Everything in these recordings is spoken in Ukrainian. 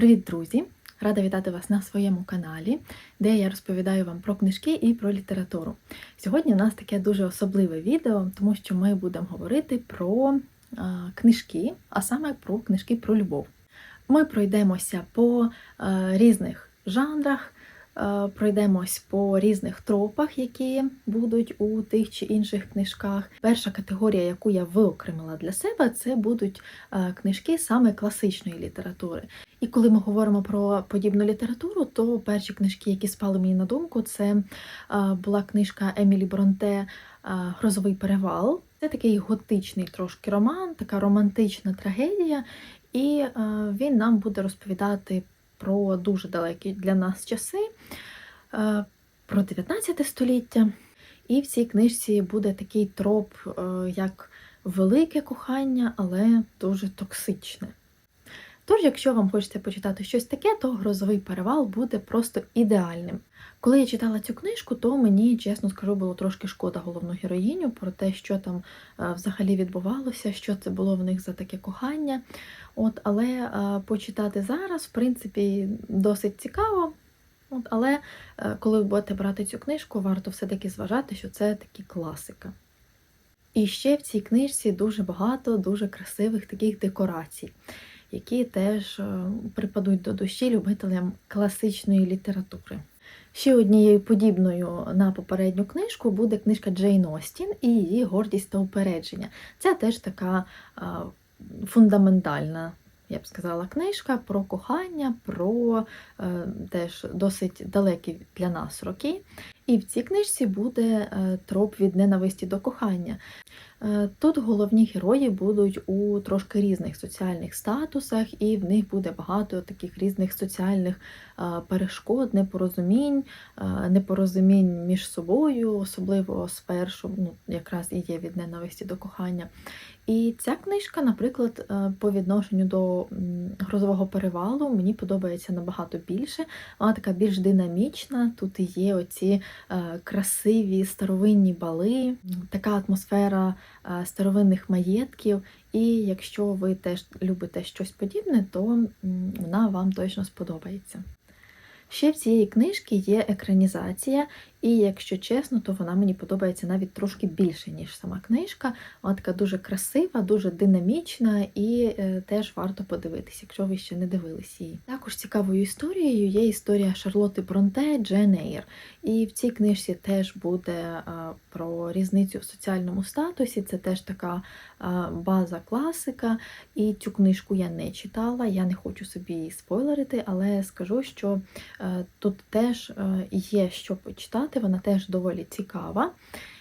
Привіт, друзі! Рада вітати вас на своєму каналі, де я розповідаю вам про книжки і про літературу. Сьогодні у нас таке дуже особливе відео, тому що ми будемо говорити про книжки, а саме про книжки про любов. Ми пройдемося по різних жанрах, пройдемось по різних тропах, які будуть у тих чи інших книжках. Перша категорія, яку я виокремила для себе, це будуть книжки саме класичної літератури. І коли ми говоримо про подібну літературу, то перші книжки, які спали мені на думку, це була книжка Емілі Бронте Грозовий перевал. Це такий готичний трошки роман, така романтична трагедія, і він нам буде розповідати про дуже далекі для нас часи, про 19 століття. І в цій книжці буде такий троп, е, як велике кохання, але дуже токсичне. Тож, якщо вам хочеться почитати щось таке, то грозовий перевал буде просто ідеальним. Коли я читала цю книжку, то мені, чесно скажу, було трошки шкода головну героїню про те, що там е, взагалі відбувалося, що це було в них за таке кохання. От, Але е, почитати зараз, в принципі, досить цікаво. От, Але е, коли ви будете брати цю книжку, варто все-таки зважати, що це таки класика. І ще в цій книжці дуже багато дуже красивих таких декорацій які теж е, припадуть до душі любителям класичної літератури. Ще однією подібною на попередню книжку буде книжка Джейн Остін і її гордість та упередження. Це теж така фундаментальна, я б сказала, книжка про кохання, про е, теж досить далекі для нас роки. І в цій книжці буде е, троп від ненависті до кохання. Е, тут головні герої будуть у трошки різних соціальних статусах, і в них буде багато таких різних соціальних е, перешкод, непорозумінь, непорозумінь між собою, особливо спершу, ну, якраз і є від ненависті до кохання. І ця книжка, наприклад, по відношенню до грозового перевалу, мені подобається набагато більше. Вона така більш динамічна, тут є оці Е, красиві старовинні бали, така атмосфера е, старовинних маєтків. І якщо ви теж любите щось подібне, то вона вам точно сподобається. Ще в цієї книжки є екранізація, і, якщо чесно, то вона мені подобається навіть трошки більше, ніж сама книжка. Вона така дуже красива, дуже динамічна і е, теж варто подивитися, якщо ви ще не дивились її. Також цікавою історією є історія Шарлоти Бронте Джен Ейр. І в цій книжці теж буде е, про різницю в соціальному статусі. Це теж така е, база класика. І цю книжку я не читала, я не хочу собі її спойлерити, але скажу, що тут теж є що почитати читати, вона теж доволі цікава.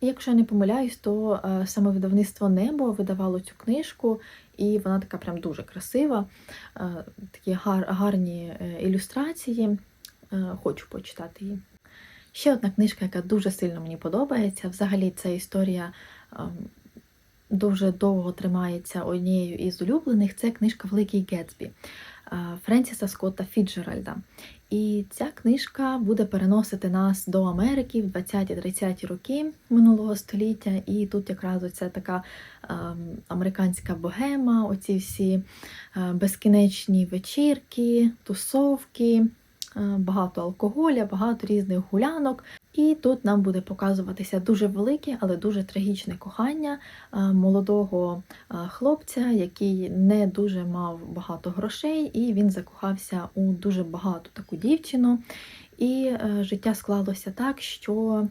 Якщо я не помиляюсь, то е, саме видавництво Небо видавало цю книжку, і вона така прям дуже красива, е, такі гар, гарні е, ілюстрації. Хочу почитати її. Ще одна книжка, яка дуже сильно мені подобається. Взагалі, ця історія дуже довго тримається однією із улюблених. Це книжка Великий Гетсбі Френсіса Скотта Фіджеральда. І ця книжка буде переносити нас до Америки в 20-30 роки минулого століття. І тут якраз оця така е, американська богема, оці всі е, безкінечні вечірки, тусовки, е, багато алкоголя, багато різних гулянок. І тут нам буде показуватися дуже велике, але дуже трагічне кохання молодого хлопця, який не дуже мав багато грошей, і він закохався у дуже багату таку дівчину. І е, життя склалося так, що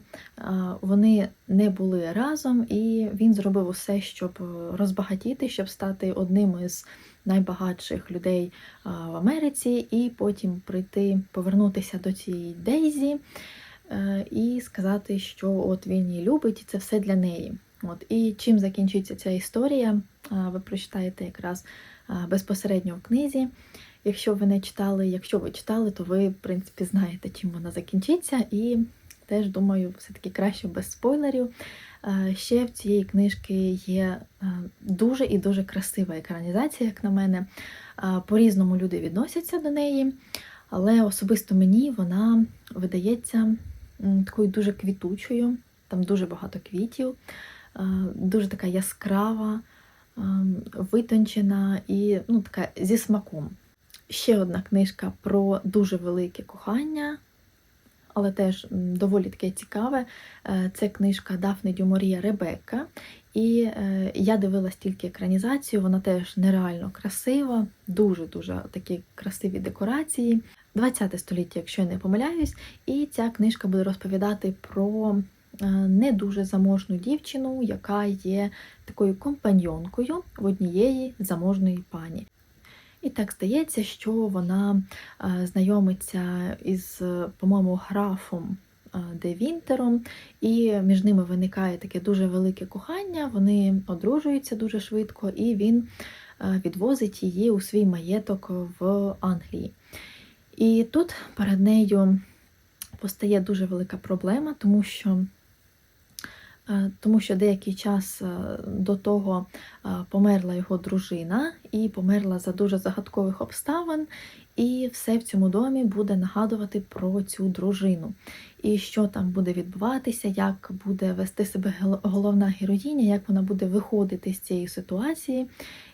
вони не були разом, і він зробив усе, щоб розбагатіти, щоб стати одним із найбагатших людей в Америці, і потім прийти, повернутися до цієї Дейзі. Е, і сказати, що от він її любить, і це все для неї. От. І чим закінчиться ця історія, ви прочитаєте якраз безпосередньо в книзі. Якщо ви не читали, якщо ви читали, то ви, в принципі, знаєте, чим вона закінчиться. І теж, думаю, все-таки краще без спойлерів. Ще в цієї книжки є дуже і дуже красива екранізація, як на мене. По-різному люди відносяться до неї, але особисто мені вона видається такою дуже квітучою, там дуже багато квітів, дуже така яскрава, витончена і ну, така зі смаком. Ще одна книжка про дуже велике кохання, але теж доволі таке цікаве. Е, Це книжка Дафни Дюморія Ребекка. І е, я дивилась тільки екранізацію, вона теж нереально красива, дуже-дуже такі красиві декорації. 20 століття, якщо я не помиляюсь, і ця книжка буде розповідати про е, не дуже заможну дівчину, яка є такою компаньонкою в однієї заможної пані. І так здається, що вона е, знайомиться із, по-моєму, графом е, Де Вінтером, і між ними виникає таке дуже велике кохання. Вони одружуються дуже швидко, і він відвозить її у свій маєток в Англії. І тут перед нею постає дуже велика проблема, тому що, е, тому що деякий час е, до того е, померла його дружина і померла за дуже загадкових обставин, і все в цьому домі буде нагадувати про цю дружину. І що там буде відбуватися, як буде вести себе головна героїня, як вона буде виходити з цієї ситуації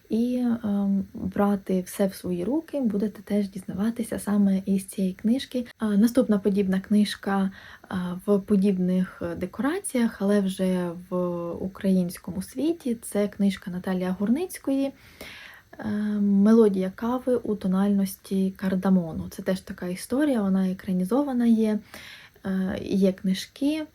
і ем, брати все в свої руки, будете теж дізнаватися саме із цієї книжки. Наступна подібна книжка в подібних декораціях, але вже в українському світі. Це книжка Наталія Гурницької. е, Мелодія кави у тональності кардамону. Це теж така історія, вона екранізована є, е, є книжки.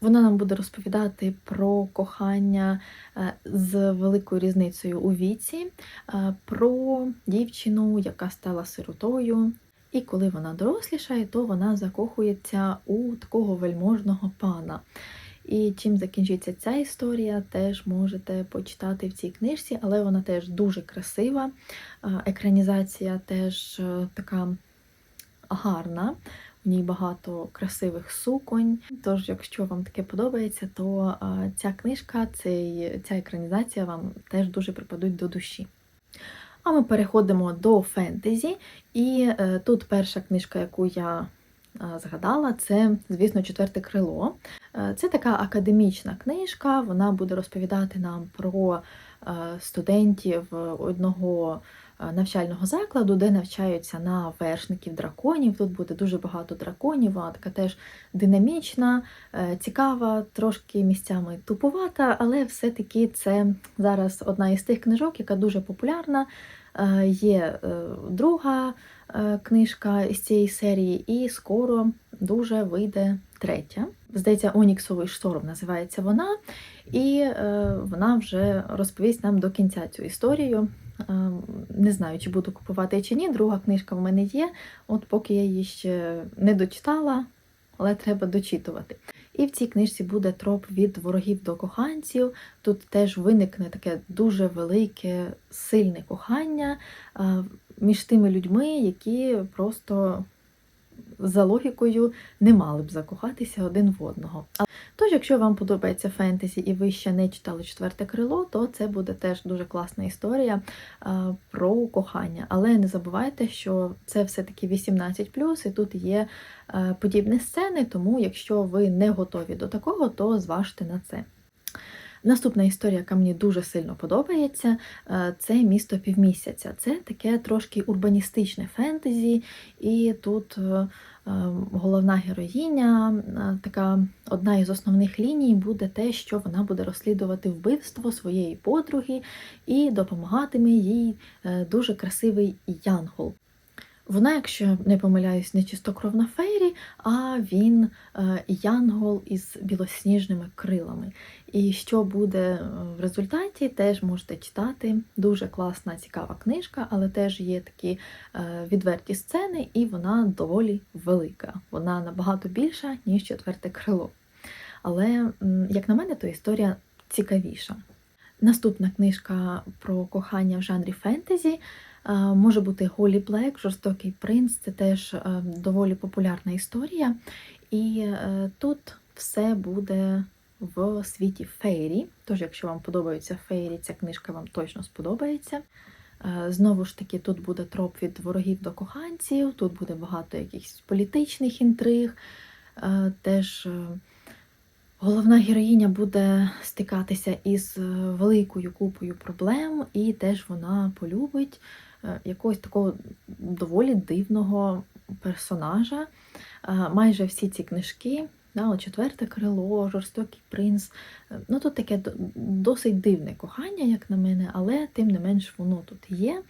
Вона нам буде розповідати про кохання е, з великою різницею у віці, е, про дівчину, яка стала сиротою. І коли вона дорослішає, то вона закохується у такого вельможного пана. І чим закінчиться ця історія, теж можете почитати в цій книжці, але вона теж дуже красива. Е, Екранізація теж така гарна. Ній багато красивих суконь. Тож, якщо вам таке подобається, то ця книжка, цей, ця екранізація вам теж дуже припадуть до душі. А ми переходимо до фентезі. І е, тут перша книжка, яку я згадала, це, звісно, четверте крило. Е, Це така академічна книжка, вона буде розповідати нам про е, студентів одного навчального закладу, де навчаються на вершників драконів. Тут буде дуже багато драконів, вона така теж динамічна, е, цікава, трошки місцями туповата, але все-таки це зараз одна із тих книжок, яка дуже популярна. Е, Є е, друга е, книжка із цієї серії, і скоро дуже вийде третя. Здається, Оніксовий шторм називається вона, і е, вона вже розповість нам до кінця цю історію. Е, Не знаю, чи буду купувати чи ні. Друга книжка в мене є, от поки я її ще не дочитала, але треба дочитувати. І в цій книжці буде троп від ворогів до коханців. Тут теж виникне таке дуже велике, сильне кохання е, між тими людьми, які просто за логікою не мали б закохатися один в одного. Тож, якщо вам подобається фентезі і ви ще не читали четверте крило, то це буде теж дуже класна історія е, про кохання. Але не забувайте, що це все-таки 18+, і тут є е, подібні сцени, тому якщо ви не готові до такого, то зважте на це. Наступна історія, яка мені дуже сильно подобається, е, це місто півмісяця. Це таке трошки урбаністичне фентезі, і тут е, е, головна героїня, така одна із основних ліній буде те, що вона буде розслідувати вбивство своєї подруги і допомагатиме їй дуже красивий янгол. Вона, якщо не помиляюсь, не чистокровна фейрі, а він е, янгол із білосніжними крилами. І що буде е, в результаті, теж можете читати. Дуже класна, цікава книжка, але теж є такі е, відверті сцени, і вона доволі велика. Вона набагато більша, ніж четверте крило. Але, як на мене, то історія цікавіша. Наступна книжка про кохання в жанрі фентезі може бути Голі Блек, Жорстокий принц. Це теж е, доволі популярна історія. І е, тут все буде в світі фейрі. Тож, якщо вам подобаються фейрі, ця книжка вам точно сподобається. Е, Знову ж таки, тут буде троп від ворогів до коханців, тут буде багато якихось політичних інтриг. Теж головна героїня буде стикатися із великою купою проблем, і теж вона полюбить якогось такого доволі дивного персонажа. Е, Майже всі ці книжки, да, четверте крило, жорстокий принц. е, Ну тут таке досить дивне кохання, як на мене, але тим не менш воно тут є.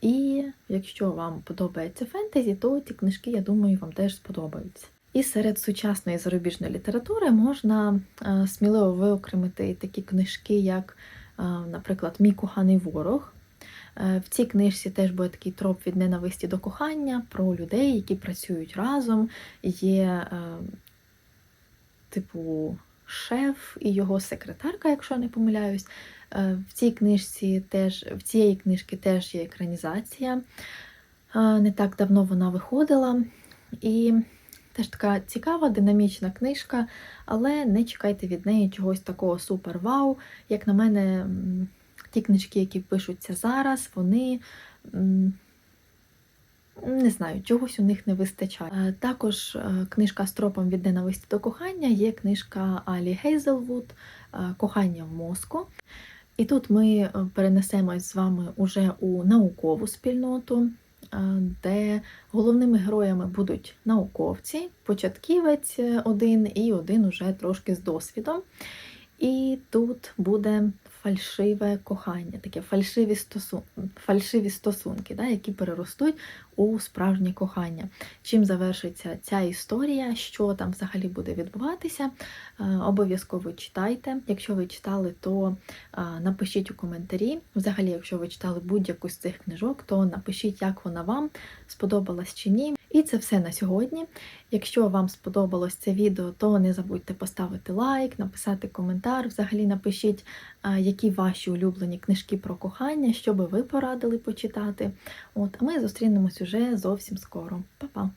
І якщо вам подобається фентезі, то ці книжки, я думаю, вам теж сподобаються. І серед сучасної зарубіжної літератури можна е, сміливо виокремити такі книжки, як, е, наприклад, Мій коханий ворог. Е, В цій книжці теж буде такий троп від ненависті до кохання про людей, які працюють разом. Є, е, типу, шеф і його секретарка, якщо я не помиляюсь. Е, В цій книжці теж в цієї книжки теж є екранізація. Не так давно вона виходила. І теж така цікава, динамічна книжка, але не чекайте від неї чогось такого супер-вау. Як на мене, ті книжки, які пишуться зараз, вони. Не знаю, чогось у них не вистачає. Е, Також е, книжка з тропом від ненависті до кохання є книжка Алі Гейзелвуд е, Кохання в мозку. І тут ми перенесемось з вами уже у наукову спільноту, де головними героями будуть науковці, початківець один і один уже трошки з досвідом. І тут буде фальшиве кохання, таке фальшиві, стосун... фальшиві стосунки, да, які переростуть у справжнє кохання. Чим завершиться ця історія, що там взагалі буде відбуватися, е, обов'язково читайте. Якщо ви читали, то е, напишіть у коментарі. Взагалі, якщо ви читали будь-яку з цих книжок, то напишіть, як вона вам сподобалась чи ні. І це все на сьогодні. Якщо вам сподобалось це відео, то не забудьте поставити лайк, написати коментар. Взагалі напишіть, які ваші улюблені книжки про кохання, що би ви порадили почитати. От, а ми зустрінемось уже зовсім скоро. Па-па!